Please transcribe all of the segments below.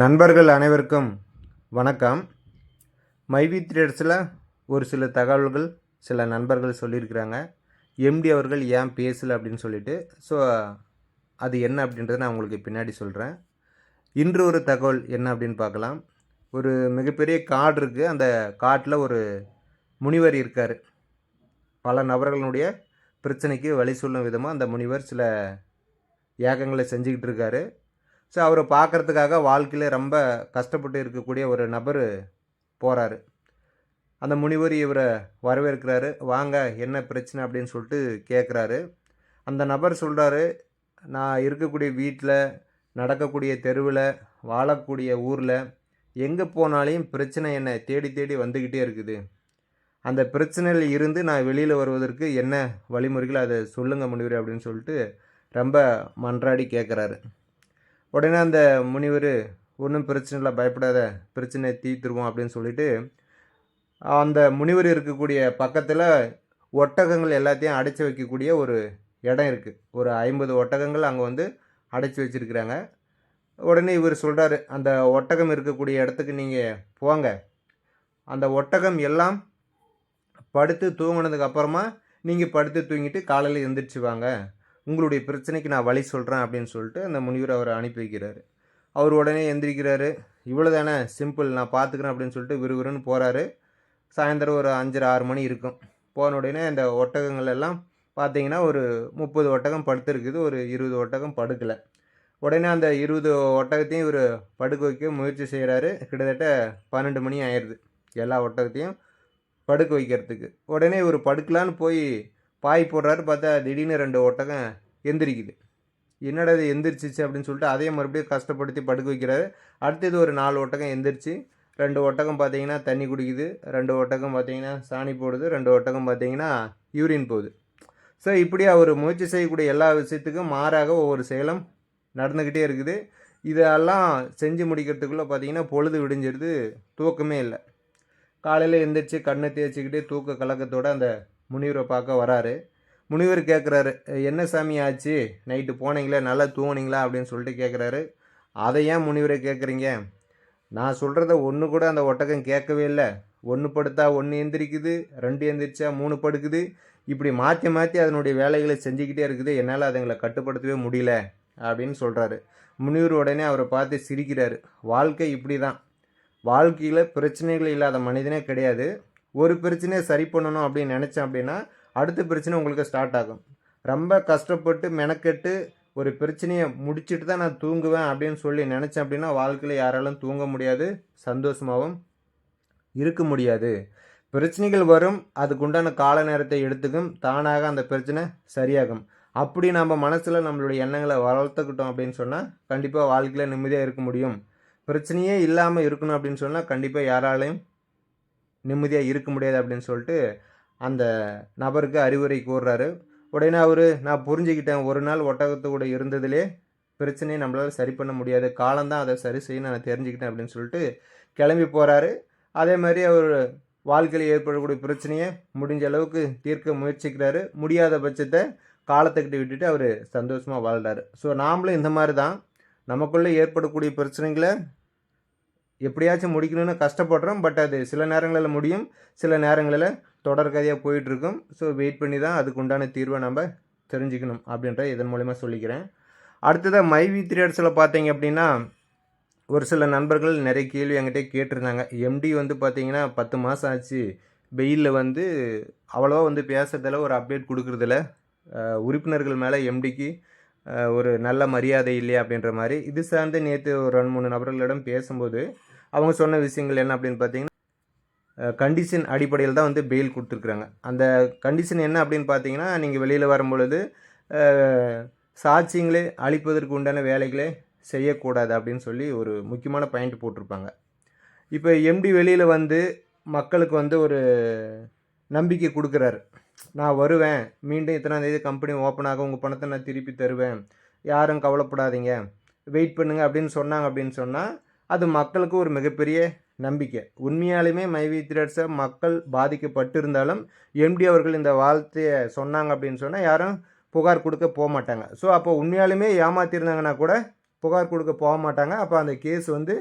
நண்பர்கள் அனைவருக்கும் வணக்கம். மைவி த்ரேட்ஸில் ஒரு சில தகவல்கள் சில நண்பர்கள் சொல்லியிருக்கிறாங்க. எம்டி அவர்கள் ஏன் பேசலை அப்படின்னு சொல்லிட்டு. ஸோ அது என்ன அப்படின்றத நான் உங்களுக்கு பின்னாடி சொல்கிறேன் இன்று ஒரு தகவல் என்ன அப்படின்னு பார்க்கலாம். ஒரு மிகப்பெரிய காடு இருக்குது அந்த காட்டில் ஒரு முனிவர் இருக்கார். பல நபர்களுடைய பிரச்சனைக்கு வழி சொல்லும் விதமாக அந்த முனிவர் சில ஏகங்களை செஞ்சுக்கிட்டு இருக்காரு. ஸோ அவரை பார்க்குறதுக்காக வாழ்க்கையில் ரொம்ப கஷ்டப்பட்டு இருக்கக்கூடிய ஒரு நபர் போகிறாரு அந்த முனிவர் இவரை வரவேற்கிறாரு. வாங்க என்ன பிரச்சனை? அப்படின்னு சொல்லிட்டு கேட்குறாரு அந்த நபர் சொல்கிறாரு நான் இருக்கக்கூடிய வீட்டில் நடக்கக்கூடிய தெருவில் வாழக்கூடிய ஊரில் எங்கே போனாலையும் பிரச்சனை என்னை தேடி தேடி வந்துக்கிட்டே இருக்குது. அந்த பிரச்சனையில் இருந்து நான் வெளியில் வருவதற்கு என்ன வழிமுறைகள்? அதை சொல்லுங்கள் முனிவர் அப்படின்னு சொல்லிட்டு ரொம்ப மன்றாடி கேட்குறாரு உடனே அந்த முனிவர் ஒன்றும் பிரச்சனை இல்லை பயப்படாத பிரச்சனை தீர்த்துருவோம் அப்படின்னு சொல்லிட்டு அந்த முனிவர் இருக்கக்கூடிய பக்கத்தில் ஒட்டகங்கள் எல்லாத்தையும் அடைச்சி வைக்கக்கூடிய ஒரு இடம் இருக்குது ஒரு ஐம்பது ஒட்டகங்கள் அங்கே வந்து அடைச்சி வச்சுருக்கிறாங்க. உடனே இவர் சொல்கிறாரு அந்த ஒட்டகம் இருக்கக்கூடிய இடத்துக்கு நீங்கள் போங்க. அந்த ஒட்டகம் எல்லாம் படுத்து தூங்கினதுக்கு அப்புறமா நீங்கள் படுத்து தூங்கிட்டு காலையில் எழுந்திரிச்சு வாங்க. உங்களுடைய பிரச்சனைக்கு நான் வழி சொல்கிறேன் அப்படின்னு சொல்லிட்டு அந்த முனிவர் அவரை அனுப்பி வைக்கிறாரு. அவர் உடனே எந்திரிக்கிறாரு. இவ்வளோ தானே சிம்பிள் நான் பார்த்துக்கிறேன் அப்படின்னு சொல்லிட்டு விறுவிறுன்னு போகிறாரு சாயந்தரம் ஒரு அஞ்சரை ஆறு மணி இருக்கும். போன உடனே அந்த ஒட்டகங்கள் எல்லாம் பார்த்தீங்கன்னா ஒரு முப்பது ஒட்டகம் படுத்துருக்குது. ஒரு இருபது ஒட்டகம் படுக்கலை. உடனே அந்த இருபது ஒட்டகத்தையும் இவர் படுக்க வைக்க முயற்சி செய்கிறாரு கிட்டத்தட்ட பன்னெண்டு மணி ஆயிடுது எல்லா ஒட்டகத்தையும் படுக்க வைக்கிறதுக்கு. உடனே இவர் படுக்கலான்னு போய் பாய் போடுறாரு பார்த்தா திடீர்னு ரெண்டு ஒட்டகம் எந்திரிக்குது. என்னடா இது எந்திரிச்சிச்சு அப்படின்னு சொல்லிட்டு அதையும் மறுபடியும் கஷ்டப்படுத்தி படுக்க வைக்கிறாரு. அடுத்தது ஒரு நாலு ஒட்டகம் எந்திரிச்சு ரெண்டு ஒட்டகம் பார்த்தீங்கன்னா தண்ணி குடிக்குது ரெண்டு ஒட்டகம் பார்த்தீங்கன்னா சாணி போடுது ரெண்டு ஒட்டகம் பார்த்தீங்கன்னா யூரின் போகுது. ஸோ இப்படி அவர் முயற்சி செய்யக்கூடிய எல்லா விஷயத்துக்கும் மாறாக ஒவ்வொரு செயலும் நடந்துக்கிட்டே இருக்குது. இதெல்லாம் செஞ்சு முடிக்கிறதுக்குள்ளே பார்த்தீங்கன்னா பொழுது விடிஞ்சிருது தூக்கமே இல்லை. காலையில் எந்திரிச்சு கண்ணை தேய்ச்சிக்கிட்டே தூக்க கலக்கத்தோடு அந்த முனிவரை பார்க்க வராரு. முனிவர் கேட்குறாரு என்ன சாமி ஆச்சு? நைட்டு போனீங்களா? நல்லா தூங்குனீங்களா? அப்படின்னு சொல்லிட்டு கேட்குறாரு அதை ஏன் முனிவரை கேட்குறீங்க நான் சொல்கிறத ஒன்று கூட அந்த ஒட்டகம் கேட்கவே இல்லை. ஒன்று படுத்தா ஒன்று எந்திரிக்குது ரெண்டு எந்திரிச்சா மூணு படுக்குது. இப்படி மாற்றி மாற்றி அதனுடைய வேலைகளை செஞ்சுக்கிட்டே இருக்குது. என்னால் அதுங்களை கட்டுப்படுத்தவே முடியல அப்படின்னு சொல்கிறாரு முனிவர் உடனே அவரை பார்த்து சிரிக்கிறாரு. வாழ்க்கை இப்படி தான் வாழ்க்கையில் பிரச்சனைகள் இல்லாத மனிதனே கிடையாது. ஒரு பிரச்சனையை சரி பண்ணணும் அப்படின்னு நினச்சேன் அப்படின்னா அடுத்த பிரச்சனை உங்களுக்கு ஸ்டார்ட் ஆகும். ரொம்ப கஷ்டப்பட்டு மெனக்கெட்டு ஒரு பிரச்சனையை முடிச்சுட்டு தான் நான் தூங்குவேன் அப்படின்னு சொல்லி நினச்சேன் அப்படின்னா வாழ்க்கையில் யாராலும் தூங்க முடியாது சந்தோஷமாகவும் இருக்க முடியாது. பிரச்சனைகள் வரும் அதுக்குண்டான கால நேரத்தை எடுத்துக்கும் தானாக அந்த பிரச்சனை சரியாகும். அப்படி நம்ம மனசில் நம்மளுடைய எண்ணங்களை வளர்த்துக்கிட்டோம் அப்படின்னு சொன்னால் கண்டிப்பாக வாழ்க்கையில் நிம்மதியாக இருக்க முடியும். பிரச்சனையே இல்லாமல் இருக்கணும் அப்படின்னு சொன்னால் கண்டிப்பாக யாராலையும் நிம்மதியாக இருக்க முடியாது அப்படின்னு சொல்லிட்டு அந்த நபருக்கு அறிவுரை கூறுறாரு. உடனே அவர் நான் புரிஞ்சுக்கிட்டேன். ஒரு நாள் ஒட்டகத்து கூட இருந்ததுலே பிரச்சனையை நம்மளால் சரி பண்ண முடியாது. காலம்தான் அதை சரி செய்ய நான் தெரிஞ்சுக்கிட்டேன் அப்படின்னு சொல்லிட்டு கிளம்பி போகிறாரு அதே மாதிரி அவர் வாழ்க்கையில் ஏற்படக்கூடிய பிரச்சனையை முடிஞ்ச அளவுக்கு தீர்க்க முயற்சிக்கிறாரு. முடியாத பட்சத்தை காலத்துக்கிட்ட விட்டுட்டு அவர் சந்தோஷமாக வாழ்கிறாரு ஸோ நாமளும் இந்த மாதிரி தான். நமக்குள்ளே ஏற்படக்கூடிய பிரச்சனைகளை எப்படியாச்சும் முடிக்கணும்னு கஷ்டப்படுறோம். பட் அது சில நேரங்களில் முடியும். சில நேரங்களில் தொடர்கதையாக போயிட்டுருக்கும். ஸோ வெயிட் பண்ணி தான் அதுக்கு உண்டான தீர்வை நம்ம தெரிஞ்சுக்கணும் அப்படின்ற இதன் மூலிமா சொல்லிக்கிறேன். அடுத்ததாக மைவி த்ரீடர்ஸில் பார்த்தீங்க அப்படின்னா ஒரு சில நண்பர்கள் நிறைய கேள்வி என்கிட்ட கேட்டிருந்தாங்க. எம்டி வந்து பார்த்தீங்கன்னா பத்து மாதம் ஆச்சு. வெயிலில் வந்து அவ்வளோவா வந்து பேசுறதில் ஒரு அப்டேட் கொடுக்குறதில்ல. உறுப்பினர்கள் மேலே எம்டிக்கு ஒரு நல்ல மரியாதை இல்லையா அப்படின்ற மாதிரி. இது சார்ந்து நேற்று ஒரு ரெண்டு மூணு நபர்களிடம் பேசும்போது அவங்க சொன்ன விஷயங்கள் என்ன அப்படின்னு பார்த்தீங்கன்னா கண்டிஷன் அடிப்படையில் தான் வந்து பெயில் கொடுத்துருக்குறாங்க. அந்த கண்டிஷன் என்ன அப்படின்னு பார்த்தீங்கன்னா நீங்கள் வெளியில் வரும்பொழுது அஹ், சாட்சியங்களே அழிப்பதற்கு உண்டான வேலைகளே செய்யக்கூடாது அப்படின்னு சொல்லி ஒரு முக்கியமான பாயிண்ட் போட்டிருப்பாங்க. இப்போ எம்டி வெளியில் வந்து மக்களுக்கு வந்து ஒரு நம்பிக்கை கொடுக்குறாரு. நான் வருவேன் மீண்டும் இத்தனாந்தேதி கம்பெனி ஓப்பன் ஆகும் உங்கள் பணத்தை நான் திருப்பி தருவேன். யாரும் கவலைப்படாதீங்க. வெயிட் பண்ணுங்க அப்படின்னு சொன்னாங்க அப்படின்னு சொன்னால் அது மக்களுக்கு ஒரு மிகப்பெரிய நம்பிக்கை. உண்மையாலுமே மைவி த்ரெட்ஸை மக்கள் பாதிக்கப்பட்டிருந்தாலும் எம்டி அவர்கள் இந்த வார்த்தையை சொன்னாங்க அப்படின்னு சொன்னால் யாரும் புகார் கொடுக்க போக மாட்டாங்க ஸோ அப்போ உண்மையாலுமே ஏமாத்திருந்தாங்கன்னா கூட புகார் கொடுக்க போக மாட்டாங்க அப்போ அந்த கேஸ் வந்து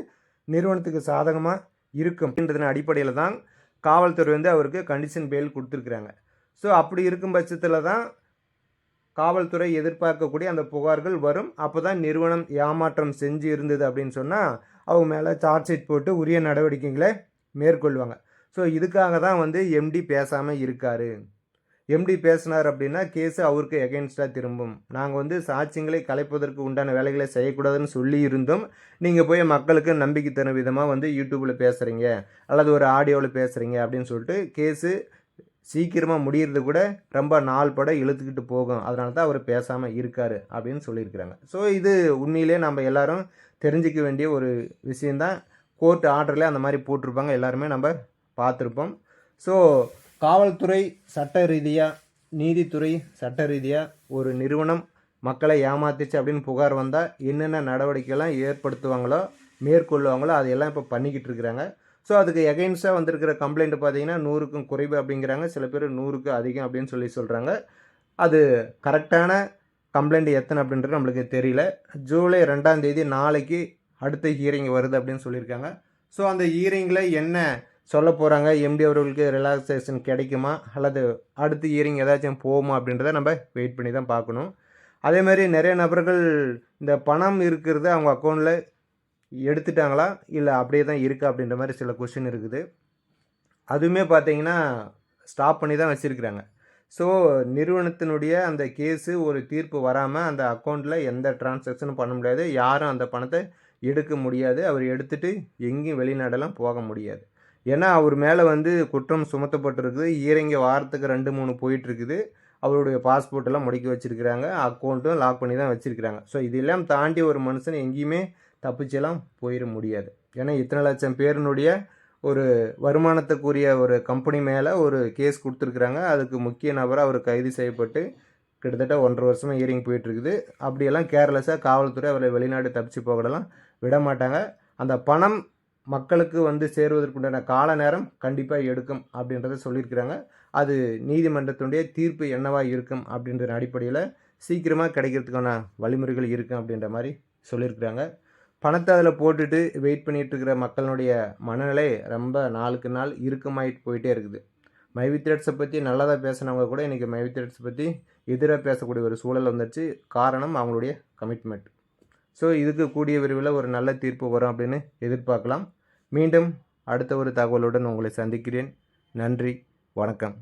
நிறுவனத்துக்கு சாதகமாக இருக்கும். அப்படின்றதன் அடிப்படையில் தான் காவல்துறை வந்து அவருக்கு கண்டிஷன் பெயில் கொடுத்துருக்குறாங்க. ஸோ அப்படி இருக்கும் பட்சத்தில் தான் காவல்துறை எதிர்பார்க்கக்கூடிய அந்த புகார்கள் வரும். அப்போ தான் நிறுவனம் ஏமாற்றம் செஞ்சு இருந்தது அப்படின்னு சொன்னால் அவங்க மேலே சார்ஜ் ஷீட் போட்டு உரிய நடவடிக்கைகளை மேற்கொள்வாங்க. ஸோ இதுக்காக தான் வந்து எம்டி பேசாமல் இருக்கார். எம்டி பேசினார் அப்படின்னா கேஸு அவருக்கு எகென்ஸ்டாக திரும்பும். நாங்கள் வந்து சாட்சியங்களை கலைப்பதற்கு உண்டான வேலைகளை செய்யக்கூடாதுன்னு சொல்லி இருந்தும் நீங்கள் போய் மக்களுக்கு நம்பிக்கை தரும் விதமாக வந்து யூடியூப்பில் பேசுகிறீங்க அல்லது ஒரு ஆடியோவில் பேசுகிறீங்க அப்படின்னு சொல்லிட்டு கேஸு சீக்கிரமாக முடியறது கூட ரொம்ப நாள் பட இழுத்துக்கிட்டு போகும். அதனால தான் அவர் பேசாமல் இருக்கார் அப்படின்னு சொல்லியிருக்கிறாங்க. ஸோ இது உண்மையிலே நம்ம எல்லாரும் தெரிஞ்சிக்க வேண்டிய ஒரு விஷயந்தான் கோர்ட் ஆர்டரில் அந்த மாதிரி போட்டிருப்பாங்க. எல்லாருமே நம்ம பார்த்துருப்போம். ஸோ காவல்துறை சட்ட ரீதியாக நீதித்துறை சட்ட ரீதியாக ஒரு நிறுவனம் மக்களை ஏமாத்திச்சு அப்படின்னு புகார் வந்தால் என்னென்ன நடவடிக்கைலாம் ஏற்படுத்துவாங்களோ மேற்கொள்ளுவாங்களோ அதையெல்லாம் இப்போ பண்ணிக்கிட்டு இருக்கிறாங்க. ஸோ அதுக்கு எகைன்ஸ்டாக வந்திருக்கிற கம்ப்ளைண்ட் பார்த்தீங்கன்னா நூறுக்கும் குறைவு அப்படிங்கிறாங்க. சில பேர் நூறுக்கு அதிகம் அப்படின்னு சொல்லி சொல்கிறாங்க அது கரெக்டான கம்ப்ளைண்ட் எத்தனை அப்படின்றது நம்மளுக்கு தெரியல. ஜூலை ரெண்டாம் தேதி நாளைக்கு அடுத்த ஹியரிங் வருது அப்படின்னு சொல்லியிருக்காங்க. ஸோ அந்த ஹியரிங்கில் என்ன சொல்ல போகிறாங்க எம்டி அவர்களுக்கு ரிலாக்ஸேஷன் கிடைக்குமா? அல்லது அடுத்த ஹியரிங் ஏதாச்சும் போகுமா அப்படின்றத நம்ம வெயிட் பண்ணி தான் பார்க்கணும். அதே மாதிரி நிறைய நபர்கள் இந்த பணம் இருக்கிறது அவங்க அக்கௌண்ட்டில் எடுத்துட்டாங்களா? இல்லை அப்படியே தான் இருக்கா அப்படின்ற மாதிரி சில கொஷின் இருக்குது. அதுவுமே பார்த்தீங்கன்னா ஸ்டாப் பண்ணி தான் வச்சுருக்கிறாங்க. ஸோ நிறுவனத்தினுடைய அந்த கேஸு ஒரு தீர்ப்பு வராமல் அந்த அக்கௌண்ட்டில் எந்த டிரான்சாக்ஷனும் பண்ண முடியாது. யாரும் அந்த பணத்தை எடுக்க முடியாது. அவர் எடுத்துகிட்டு எங்கேயும் வெளிநாடெல்லாம் போக முடியாது. ஏன்னா அவர் மேலே வந்து குற்றம் சுமத்தப்பட்டிருக்குது. ஈரங்க வாரத்துக்கு ரெண்டு மூணு போயிட்டுருக்குது. அவருடைய பாஸ்போர்ட்டெல்லாம் முடக்கி வச்சுருக்கிறாங்க. அக்கௌண்ட்டும் லாக் பண்ணி தான் வச்சுருக்கிறாங்க. ஸோ இதெல்லாம் தாண்டி ஒரு மனுஷன் எங்கேயுமே தப்பிச்செல்லாம் போயிட முடியாது. ஏன்னா இத்தனை லட்சம் பேரினுடைய ஒரு வருமானத்துக்குரிய ஒரு கம்பெனி மேலே ஒரு கேஸ் கொடுத்துருக்குறாங்க. அதுக்கு முக்கிய நபராக அவர் கைது செய்யப்பட்டு கிட்டத்தட்ட ஒன்றரை வருஷமாக இயரிங் போயிட்டுருக்குது. அப்படியெல்லாம் கேர்லெஸ்ஸாக காவல்துறை அவரை வெளிநாடு தப்பிச்சு போகலாம் விட மாட்டாங்க. அந்த பணம் மக்களுக்கு வந்து சேருவதற்குண்டான கால நேரம் கண்டிப்பாக எடுக்கும் அப்படின்றத சொல்லியிருக்கிறாங்க. அது நீதிமன்றத்தினுடைய தீர்ப்பு என்னவாக இருக்கும் அப்படின்ற அடிப்படையில் சீக்கிரமாக கிடைக்கிறதுக்கான வழிமுறைகள் இருக்கும் அப்படின்ற மாதிரி சொல்லியிருக்கிறாங்க. பணத்தை அதில் போட்டுட்டு வெயிட் பண்ணிகிட்டு இருக்கிற மக்களுடைய மனநிலை ரொம்ப நாளுக்கு நாள் இறுக்கமாயிட்டு போயிட்டே இருக்குது. மைவித்ரேட்ஸை பற்றி நல்லதாக பேசினவங்க கூட இன்றைக்கி மைவித்ரேட்ஸை பற்றி எதிராக பேசக்கூடிய ஒரு சூழல் வந்துச்சு காரணம் அவங்களுடைய கமிட்மெண்ட் ஸோ இதுக்கு கூடிய விரைவில் ஒரு நல்ல தீர்ப்பு வரும் அப்படின்னு எதிர்பார்க்கலாம். மீண்டும் அடுத்த ஒரு தகவலுடன் உங்களை சந்திக்கிறேன். நன்றி வணக்கம்.